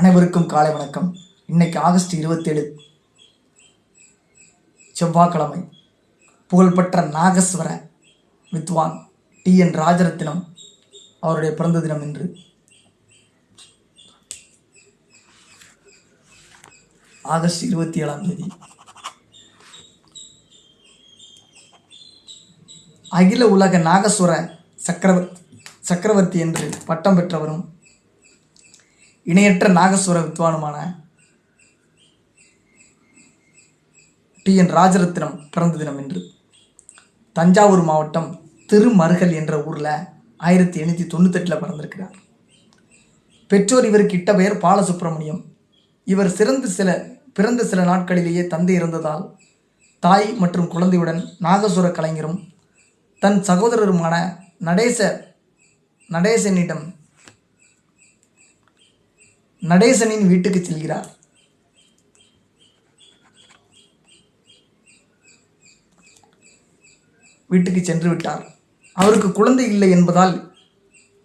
அனைவருக்கும் காலை வணக்கம். இன்னைக்கு ஆகஸ்ட் இருபத்தேழு செவ்வாய்க்கிழமை. புகழ்பெற்ற நாகஸ்வர வித்வான் டி. என். ராஜரத்தினம் அவருடைய பிறந்த தினம் என்று ஆகஸ்ட் இருபத்தி ஏழாம் தேதி. அகில உலக நாகஸ்வர சக்கரவர்த்தி சக்கரவர்த்தி என்று பட்டம் பெற்றவரும் இணையற்ற நாகஸ்வர வித்வானுமான டி. என். ராஜரத்னம் பிறந்த தினம் என்று தஞ்சாவூர் மாவட்டம் திருமருகல் என்ற ஊரில் ஆயிரத்தி எண்ணூற்றி தொண்ணூத்தெட்டில் பிறந்திருக்கிறார். பெற்றோர் இவருக்கு இட்ட பெயர் பாலசுப்பிரமணியம் இவர் சிறந்த சில பிறந்த சில நாட்களிலேயே தந்தை இறந்ததால் தாய் மற்றும் குழந்தையுடன் நாகசுர கலைஞரும் தன் சகோதரருமான நடேச நடேசனிடம் நடேசனின் வீட்டுக்கு செல்கிறார். வீட்டுக்கு சென்று விட்டார். அவருக்கு குழந்தை இல்லை என்பதால்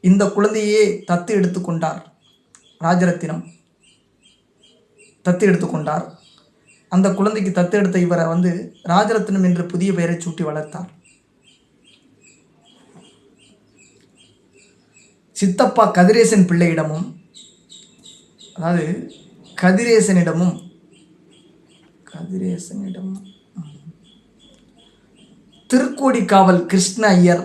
இந்த குழந்தையே தத்து எடுத்துக்கொண்டார் ராஜரத்தினம் தத்து எடுத்துக்கொண்டார் அந்த குழந்தைக்கு தத்து எடுத்த இவரை வந்து ராஜரத்தினம் என்ற புதிய பெயரை சூட்டி வளர்த்தார். சித்தப்பா கதிரேசன் பிள்ளையிடமும் அதாவது கதிரேசனிடமும் கதிரேசனிடமும் திருக்கோடிக்காவல் கிருஷ்ண ஐயர்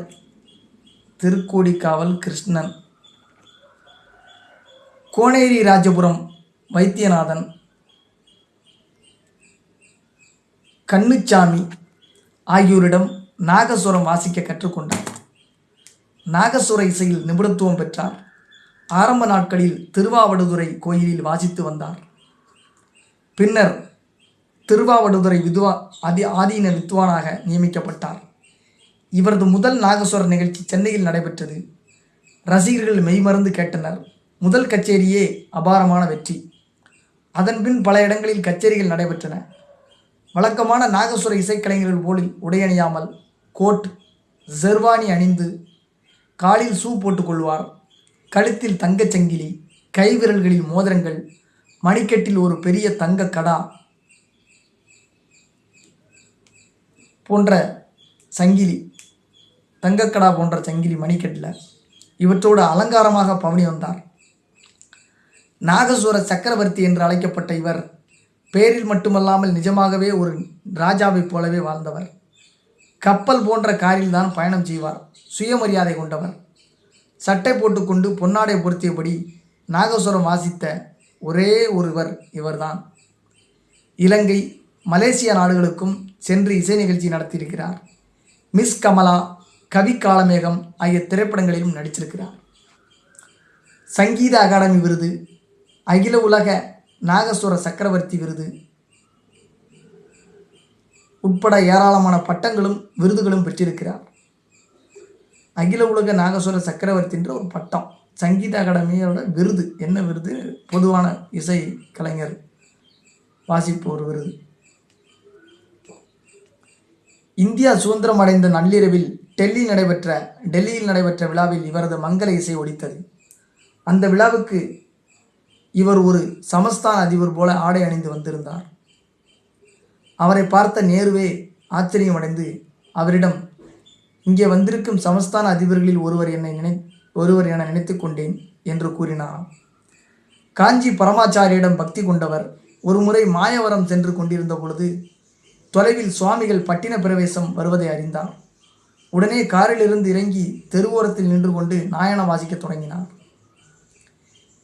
திருக்கோடிக்காவல் கிருஷ்ணன் கோனேரி ராஜபுரம் வைத்தியநாதன் கண்ணுச்சாமி ஆகியோரிடம் நாகசுரம் வாசிக்க கற்றுக்கொண்டார். நாகசுர இசையில் நிபுணத்துவம் பெற்றார். ஆரம்ப நாட்களில் திருவாவடுதுறை கோயிலில் வாசித்து வந்தார். பின்னர் திருவாவடுதுறை வித்வா அதி ஆதீன வித்வானாக நியமிக்கப்பட்டார். இவரது முதல் நாகஸ்வர நிகழ்ச்சி சென்னையில் நடைபெற்றது. ரசிகர்கள் மெய்மறந்து கேட்டனர். முதல் கச்சேரியே அபாரமான வெற்றி. அதன்பின் பல இடங்களில் கச்சேரிகள் நடைபெற்றன. வழக்கமான நாகஸ்வர இசைக்கலைஞர்கள் போலில் உடையணியாமல் கோட் ஜெர்வானி அணிந்து காலில் ஷூ போட்டுக்கொள்வார் கழுத்தில் தங்கச் சங்கிலி கைவிரல்களில் மோதிரங்கள் மணிக்கட்டில் ஒரு பெரிய தங்க கடா போன்ற சங்கிலி தங்கக்கடா போன்ற சங்கிலி மணிக்கட்டில் இவற்றோடு அலங்காரமாக பவனி வந்தார். நாகசுர சக்கரவர்த்தி என்று அழைக்கப்பட்ட இவர் பேரில் மட்டுமல்லாமல் நிஜமாகவே ஒரு ராஜாவைப் போலவே வாழ்ந்தவர். கப்பல் போன்ற காரில்தான் பயணம் செய்வார். சுயமரியாதை கொண்டவர். சட்டை போட்டுக்கொண்டு பொன்னாடை பொருத்தியபடி நாகசுரம் வாசித்த ஒரே ஒருவர் இவர்தான். இலங்கை மலேசியா நாடுகளுக்கும் சென்று இசை நிகழ்ச்சி நடத்தியிருக்கிறார். மிஸ் கமலா கவி காலமேகம் ஆகிய திரைப்படங்களிலும் நடிச்சிருக்கிறார். சங்கீத அகாடமி விருது அகில உலக நாகசுர சக்கரவர்த்தி விருது உட்பட ஏராளமான பட்டங்களும் விருதுகளும் பெற்றிருக்கிறார். அகில உலக நாகசுர சக்கரவர்த்தின்ற ஒரு பட்டம். சங்கீத அகாடமியோட விருது. என்ன விருது? பொதுவான இசை கலைஞர் வாசிப்பு ஒரு விருது. இந்தியா சுதந்திரம் அடைந்த நள்ளிரவில் டெல்லி நடைபெற்ற டெல்லியில் நடைபெற்ற விழாவில் இவரது மங்கள இசை ஒடித்தது. அந்த விழாவுக்கு இவர் ஒரு சமஸ்தான அதிபர் போல ஆடை அணிந்து வந்திருந்தார். அவரை பார்த்த நேருவே ஆச்சரியமடைந்து அவரிடம் இங்கே வந்திருக்கும் சமஸ்தான அதிபர்களில் ஒருவர் என்னை நினை ஒருவர் என நினைத்து கொண்டேன் என்று கூறினாராம் காஞ்சி பரமாச்சாரியிடம் பக்தி கொண்டவர் ஒருமுறை மாயவரம் சென்று கொண்டிருந்த பொழுது தொலைவில் சுவாமிகள் பட்டின பிரவேசம் வருவதை அறிந்தார். உடனே காரிலிருந்து இறங்கி தெருவோரத்தில் நின்று கொண்டு நாயன வாசிக்கத் தொடங்கினார்.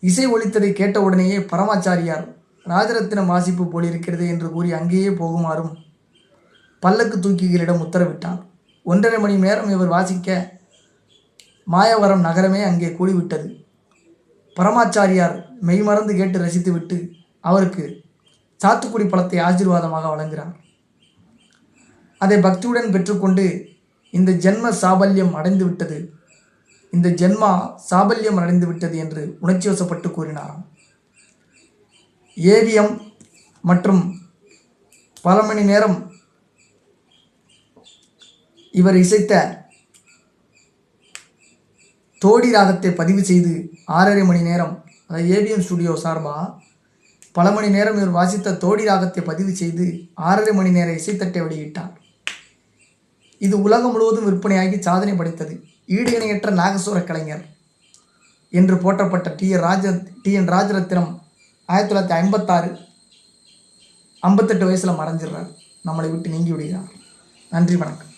இசை ஒலித்ததை கேட்ட உடனேயே பரமாச்சாரியார் ராஜரத்தினம் வாசிப்பு போலிருக்கிறது என்று கூறி அங்கேயே போகுமாறும் பல்லக்கு தூக்கிகளிடம் உத்தரவிட்டார். ஒன்றரை மணி நேரம் இவர் வாசிக்க மாயவரம் நகரமே அங்கே கூடிவிட்டது. பரமாச்சாரியார் மெய்மறந்து கேட்டு ரசித்துவிட்டு அவருக்கு சாத்துக்குடி பழத்தை ஆசீர்வாதமாக வழங்குகிறார். அதை பக்தியுடன் பெற்றுக்கொண்டு இந்த ஜென்ம சாபல்யம் அடைந்து விட்டது இந்த ஜென்மா சாபல்யம் அடைந்து விட்டது என்று உணர்ச்சி வசப்பட்டு கூறினாராம் ஏவிஎம் மற்றும் பல மணி நேரம் இவர் இசைத்த தோடி ராகத்தை பதிவு செய்து ஆறரை மணி நேரம் அதாவது ஏபிஎம் ஸ்டுடியோ சார்பாக பல மணி நேரம் இவர் வாசித்த தோடி ராகத்தை பதிவு செய்து ஆறரை மணி நேர இசைத்தட்டை வெளியிட்டார். இது உலகம் முழுவதும் விற்பனையாகி சாதனை படைத்தது. ஈடு இணையற்ற நாகசூர கலைஞர் என்று போற்றப்பட்ட டி. என். ராஜ டி. என். ராஜரத்னம் ஆயிரத்தி தொள்ளாயிரத்தி ஐம்பத்தாறு ஐம்பத்தெட்டு வயசில் மறைஞ்சிடுறார். நம்மளை விட்டு நீங்கி விடுகிறார். நன்றி வணக்கம்.